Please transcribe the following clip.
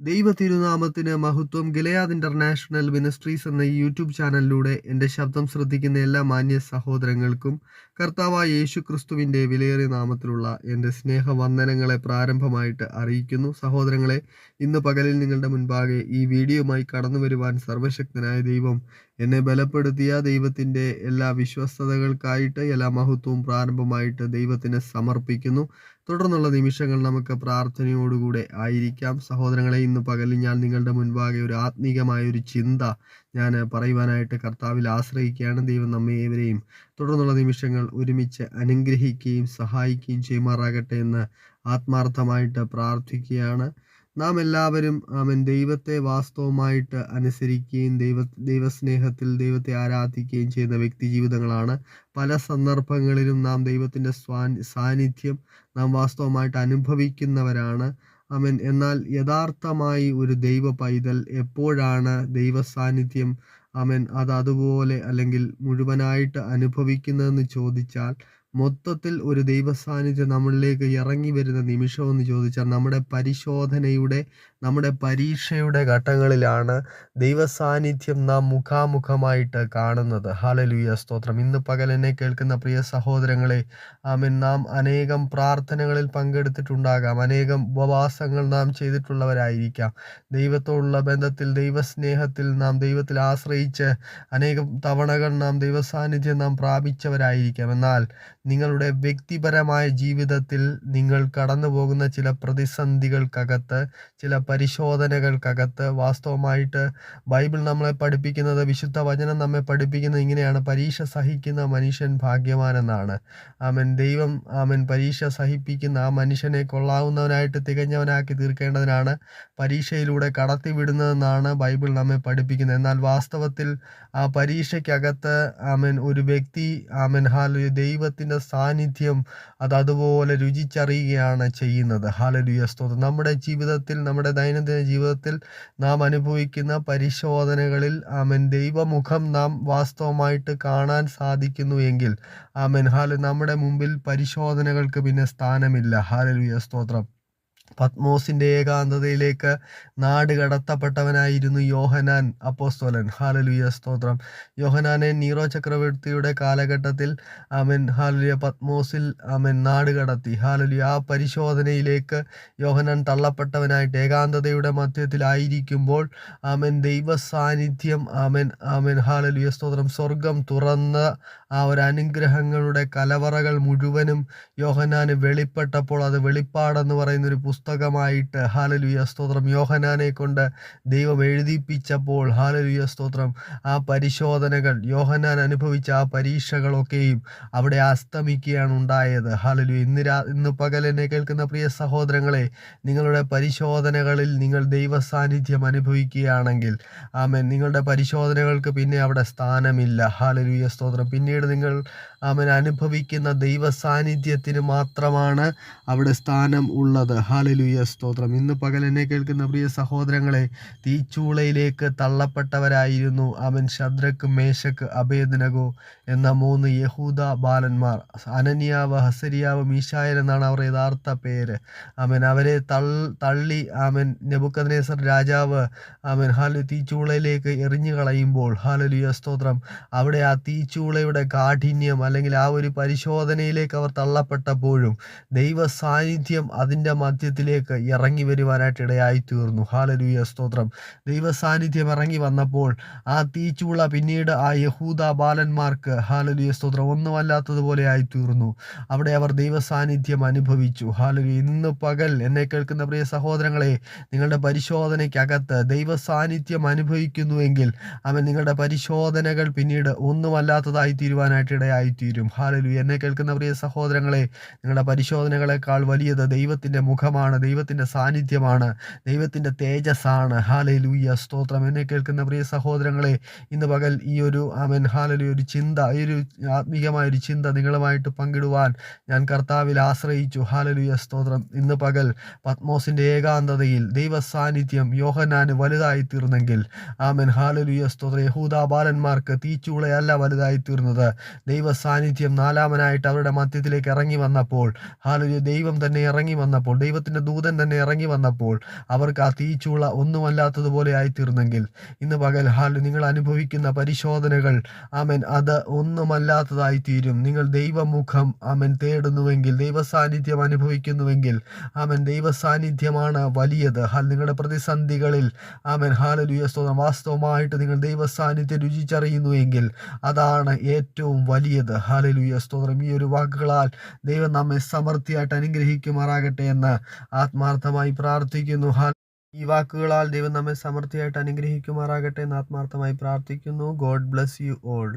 ദൈവ തിരുനാമത്തിന് മഹത്വം ഗിലയാദ് ഇന്റർനാഷണൽ മിനിസ്ട്രീസ് എന്ന യൂട്യൂബ് ചാനലിലൂടെ എന്റെ ശബ്ദം ശ്രദ്ധിക്കുന്ന എല്ലാ മാന്യ സഹോദരങ്ങൾക്കും കർത്താവായ യേശു ക്രിസ്തുവിന്റെ വിലയേറിയ നാമത്തിലുള്ള എന്റെ സ്നേഹവന്ദനങ്ങളെ പ്രാരംഭമായിട്ട് അറിയിക്കുന്നു. സഹോദരങ്ങളെ ഇന്ന് പകലിൽ നിങ്ങളുടെ മുൻപാകെ ഈ വീഡിയോയുമായി കടന്നു വരുവാൻ സർവശക്തനായ ദൈവം എന്നെ ബലപ്പെടുത്തിയ ദൈവത്തിന്റെ എല്ലാ വിശ്വസ്തതകൾക്കായിട്ട് എല്ലാ മഹത്വവും പ്രാരംഭമായിട്ട് ദൈവത്തിന് സമർപ്പിക്കുന്നു. തുടർന്നുള്ള നിമിഷങ്ങൾ നമുക്ക് പ്രാർത്ഥനയോടുകൂടെ ആയിരിക്കാം. സഹോദരങ്ങളെ ഇന്ന് പകലിൽ ഞാൻ നിങ്ങളുടെ മുൻപാകെ ഒരു ആത്മീകമായ ഒരു ചിന്ത ഞാൻ പറയുവാനായിട്ട് കർത്താവിൽ ആശ്രയിക്കുകയാണ്. ദൈവം നമ്മെ ഏവരെയും തുടർന്നുള്ള നിമിഷങ്ങൾ ഒരുമിച്ച് അനുഗ്രഹിക്കുകയും സഹായിക്കുകയും ചെയ്യുമാറാകട്ടെ എന്ന് ആത്മാർത്ഥമായിട്ട് പ്രാർത്ഥിക്കുകയാണ്. നാം എല്ലാവരും അവൻ ദൈവത്തെ വാസ്തവമായിട്ട് അനുസരിക്കുകയും ദൈവ ദൈവസ്നേഹത്തിൽ ദൈവത്തെ ആരാധിക്കുകയും ചെയ്യുന്ന വ്യക്തി ജീവിതങ്ങളാണ്. പല സന്ദർഭങ്ങളിലും നാം ദൈവത്തിന്റെ സ്വാ സാന്നിധ്യം നാം വാസ്തവമായിട്ട് അനുഭവിക്കുന്നവരാണ്. അവൻ എന്നാൽ യഥാർത്ഥമായി ഒരു ദൈവ പൈതൽ. എപ്പോഴാണ് ദൈവ സാന്നിധ്യം അവൻ അത് അതുപോലെ അല്ലെങ്കിൽ മുഴുവനായിട്ട് അനുഭവിക്കുന്നതെന്ന് ചോദിച്ചാൽ മൊത്തത്തിൽ ഒരു ദൈവസാന്നിധ്യം നമ്മളിലേക്ക് ഇറങ്ങി വരുന്ന നിമിഷമെന്ന് ചോദിച്ചാൽ നമ്മുടെ പരിശോധനയുടെ നമ്മുടെ പരീക്ഷയുടെ ഘട്ടങ്ങളിലാണ് ദൈവസാന്നിധ്യം നാം മുഖാമുഖമായിട്ട് കാണുന്നത്. ഹാലലുയ സ്തോത്രം. ഇന്ന് പകൽ എന്നെ കേൾക്കുന്ന പ്രിയ സഹോദരങ്ങളെ ആമൻ. നാം അനേകം പ്രാർത്ഥനകളിൽ പങ്കെടുത്തിട്ടുണ്ടാകാം. അനേകം ഉപവാസങ്ങൾ നാം ചെയ്തിട്ടുള്ളവരായിരിക്കാം. ദൈവത്തോടുള്ള ബന്ധത്തിൽ ദൈവസ്നേഹത്തിൽ നാം ദൈവത്തിൽ ആശ്രയിച്ച് അനേകം തവണകൾ നാം ദൈവസാന്നിധ്യം നാം പ്രാപിച്ചവരായിരിക്കാം. എന്നാൽ നിങ്ങളുടെ വ്യക്തിപരമായ ജീവിതത്തിൽ നിങ്ങൾ കടന്നു പോകുന്ന ചില പ്രതിസന്ധികൾക്കകത്ത് ചില പരിശോധനകൾക്കകത്ത് വാസ്തവമായിട്ട് ബൈബിൾ നമ്മളെ പഠിപ്പിക്കുന്നത് വിശുദ്ധ വചനം നമ്മെ പഠിപ്പിക്കുന്നത് ഇങ്ങനെയാണ്. പരീക്ഷ സഹിക്കുന്ന മനുഷ്യൻ ഭാഗ്യവാനെന്നാണ്. ആമൻ. ദൈവം ആമൻ. പരീക്ഷ സഹിപ്പിക്കുന്ന ആ മനുഷ്യനെ കൊള്ളാവുന്നവനായിട്ട് തികഞ്ഞവനാക്കി തീർക്കേണ്ടതിനാണ് പരീക്ഷയിലൂടെ കടത്തിവിടുന്നതെന്നാണ് ബൈബിൾ നമ്മെ പഠിപ്പിക്കുന്നത്. എന്നാൽ വാസ്തവത്തിൽ ആ പരീക്ഷയ്ക്കകത്ത് ആമൻ ഒരു വ്യക്തി ആമൻ ഹാൽ ദൈവത്തിന്റെ സാന്നിധ്യം അത് അതുപോലെ രുചിച്ചറിയുകയാണ് ചെയ്യുന്നത്. ഹാലലുയ സ്തോത്രം. നമ്മുടെ ജീവിതത്തിൽ നമ്മുടെ ദൈനംദിന ജീവിതത്തിൽ നാം അനുഭവിക്കുന്ന പരിശോധനകളിൽ ആമൻ. ദൈവമുഖം നാം വാസ്തവമായിട്ട് കാണാൻ സാധിക്കുന്നു എങ്കിൽ ആമൻ. ഹാൽ നമ്മുടെ മുമ്പിൽ പരിശോധനകൾക്ക് പിന്നെ സ്ഥാനമില്ല. ഹാലലുയ സ്തോത്രം. പത്മോസിന്റെ ഏകാന്തതയിലേക്ക് നാട് കടത്തപ്പെട്ടവനായിരുന്നു യോഹനാൻ അപ്പോസ്തോലൻ. ഹാലലുയ സ്തോത്രം. യോഹനാനെ നീറോ ചക്രവർത്തിയുടെ കാലഘട്ടത്തിൽ അവൻ ഹാലലുയ പത്മോസിൽ അവൻ നാട് കടത്തി. ഹാലലുയ ആ പരിശോധനയിലേക്ക് യോഹനാൻ തള്ളപ്പെട്ടവനായിട്ട് ഏകാന്തതയുടെ മധ്യത്തിലായിരിക്കുമ്പോൾ അവൻ ദൈവ സാന്നിധ്യം അവൻ അവൻ ഹാലലുയ സ്തോത്രം. സ്വർഗം തുറന്ന ആ ഒരു അനുഗ്രഹങ്ങളുടെ കലവറകൾ മുഴുവനും യോഹനാന് വെളിപ്പെട്ടപ്പോൾ അത് വെളിപ്പാടെന്ന് പറയുന്ന ഒരു പുസ്തകമായിട്ട് ഹാലലുയ സ്തോത്രം. യോഹനാനെ കൊണ്ട് ദൈവം എഴുതിപ്പിച്ചപ്പോൾ ഹാലലുയ സ്തോത്രം. ആ പരിശോധനകൾ യോഹനാൻ അനുഭവിച്ച ആ പരീക്ഷകളൊക്കെയും അവിടെ അസ്തമിക്കുകയാണ് ഉണ്ടായത്. ഹാലലു ഇന്ന് രാ ഇന്ന് പകൽ എന്നെ കേൾക്കുന്ന പ്രിയ സഹോദരങ്ങളെ നിങ്ങളുടെ പരിശോധനകളിൽ നിങ്ങൾ ദൈവ സാന്നിധ്യം അനുഭവിക്കുകയാണെങ്കിൽ ആമേൻ നിങ്ങളുടെ പരിശോധനകൾക്ക് പിന്നെ അവിടെ സ്ഥാനമില്ല. ഹാലലുയ സ്തോത്രം. പിന്നീട് നിങ്ങൾ അവൻ അനുഭവിക്കുന്ന ദൈവ സാന്നിധ്യത്തിന് മാത്രമാണ് അവിടെ സ്ഥാനം ഉള്ളത്. ഹാലലുയ സ്തോത്രം. ഇന്ന് പകൽ എന്നെ കേൾക്കുന്ന പ്രിയ സഹോദരങ്ങളെ തീച്ചൂളയിലേക്ക് തള്ളപ്പെട്ടവരായിരുന്നു അവൻ ശദ്രക്ക് മേശക്ക് അഭേദനകോ എന്ന മൂന്ന് യഹൂദ ബാലന്മാർ. അനന്യാവ് ഹസരിയാവ് മീശായൻ എന്നാണ് അവർ യഥാർത്ഥ പേര്. അവൻ അവരെ തള്ളി അവൻ നെബുക്കദ്നേസർ രാജാവ് അവൻ ഹാലു തീച്ചൂളയിലേക്ക് എറിഞ്ഞു കളയുമ്പോൾ ഹാലലുയ സ്തോത്രം അവിടെ ആ തീച്ചൂളയുടെ കാഠിന്യം അല്ലെങ്കിൽ ആ ഒരു പരിശോധനയിലേക്ക് അവർ തള്ളപ്പെട്ടപ്പോഴും ദൈവ സാന്നിധ്യം അതിന്റെ മധ്യത്തിലേക്ക് ഇറങ്ങി വരുവാനായിട്ട് ഇടയായി തീർന്നു ഹാലലുയ സ്തോത്രം. ദൈവ സാന്നിധ്യം ഇറങ്ങി വന്നപ്പോൾ ആ തീച്ചൂള പിന്നീട് ആ യഹൂദ ബാലന്മാർക്ക് ഹാലരൂയ സ്തോത്രം ഒന്നുമല്ലാത്തതുപോലെ ആയി തീർന്നു അവിടെ അവർ ദൈവ സാന്നിധ്യം അനുഭവിച്ചു. ഹാലലു ഇന്ന് പകൽ എന്നെ കേൾക്കുന്ന പ്രിയ സഹോദരങ്ങളെ നിങ്ങളുടെ പരിശോധനയ്ക്കകത്ത് ദൈവ സാന്നിധ്യം അനുഭവിക്കുന്നുവെങ്കിൽ അവൻ നിങ്ങളുടെ പരിശോധനകൾ പിന്നീട് ഒന്നുമല്ലാത്തതായി തീരുവാനായിട്ട് ഇടയായിത്തീരും ഹാലലു എന്നെ കേൾക്കുന്ന പ്രിയ സഹോദരങ്ങളെ നിങ്ങളുടെ പരിശോധനകളെക്കാൾ വലിയത് ദൈവത്തിന്റെ മുഖമാണ് ദൈവത്തിന്റെ സാന്നിധ്യമാണ് ദൈവത്തിന്റെ തേജസ്സാണ്. ഹാലലൂയ. സ്തോത്രം. എന്നെ കേൾക്കുന്ന പ്രിയ സഹോദരങ്ങളെ ഇന്ന് പകൽ ഈ ഒരു ആമൻ ഹാലലു ഒരു ചിന്ത ഈ ഒരു ആത്മീയമായ ഒരു ചിന്ത നിങ്ങളുമായിട്ട് പങ്കിടുവാൻ ഞാൻ കർത്താവിൽ ആശ്രയിച്ചു. ഹാലലുയ. സ്തോത്രം. ഇന്ന് പകൽ പത്മോസിന്റെ ഏകാന്തതയിൽ ദൈവ സാന്നിധ്യം യോഹനാന് വലുതായി തീർന്നെങ്കിൽ ആമൻ ഹാലലുയ. സ്തോത്രം. യഹൂദ ബാലന്മാർക്ക് തീച്ചൂളയല്ല വലുതായി തീർന്നത് ദൈവ സാന്നിധ്യം നാലാമനായിട്ട് അവരുടെ മധ്യത്തിലേക്ക് ഇറങ്ങി വന്നപ്പോൾ ഹാലലൂയ ദൈവം തന്നെ ഇറങ്ങി വന്നപ്പോൾ ദൈവത്തിന്റെ ദൂതൻ തന്നെ ഇറങ്ങി വന്നപ്പോൾ അവർക്ക് ആ തീച്ചുള ഒന്നുമല്ലാത്തതുപോലെ ആയിത്തീർന്നെങ്കിൽ ഇന്ന് പകൽ ഹാൽ നിങ്ങൾ അനുഭവിക്കുന്ന പരിശോധനകൾ ആമൻ അത് ഒന്നുമല്ലാത്തതായി തീരും നിങ്ങൾ ദൈവമുഖം ആമൻ തേടുന്നുവെങ്കിൽ ദൈവ സാന്നിധ്യം അനുഭവിക്കുന്നുവെങ്കിൽ ആമൻ ദൈവ സാന്നിധ്യമാണ് വലിയത്. ഹാൽ നിങ്ങളുടെ പ്രതിസന്ധികളിൽ ആമൻ ഹാലലുയ സ്തോത്രം. വാസ്തവമായിട്ട് നിങ്ങൾ ദൈവ സാന്നിധ്യം രുചിച്ചറിയുന്നുവെങ്കിൽ അതാണ് ഏറ്റവും വലിയത്. ഹാലലുയ സ്തോത്രം. ഈ ഒരു വാക്കുകളാൽ ദൈവം നമ്മെ സമൃദ്ധിയായിട്ട് അനുഗ്രഹിക്കുമാറാകട്ടെ എന്ന് ആത്മാർത്ഥമായി പ്രാർത്ഥിക്കുന്നു. ഈ വാക്കുകളാൽ ദൈവം നമ്മെ സമൃദ്ധിയായിട്ട് അനുഗ്രഹിക്കുമാറാകട്ടെ എന്ന് ആത്മാർത്ഥമായി പ്രാർത്ഥിക്കുന്നു. God bless you all.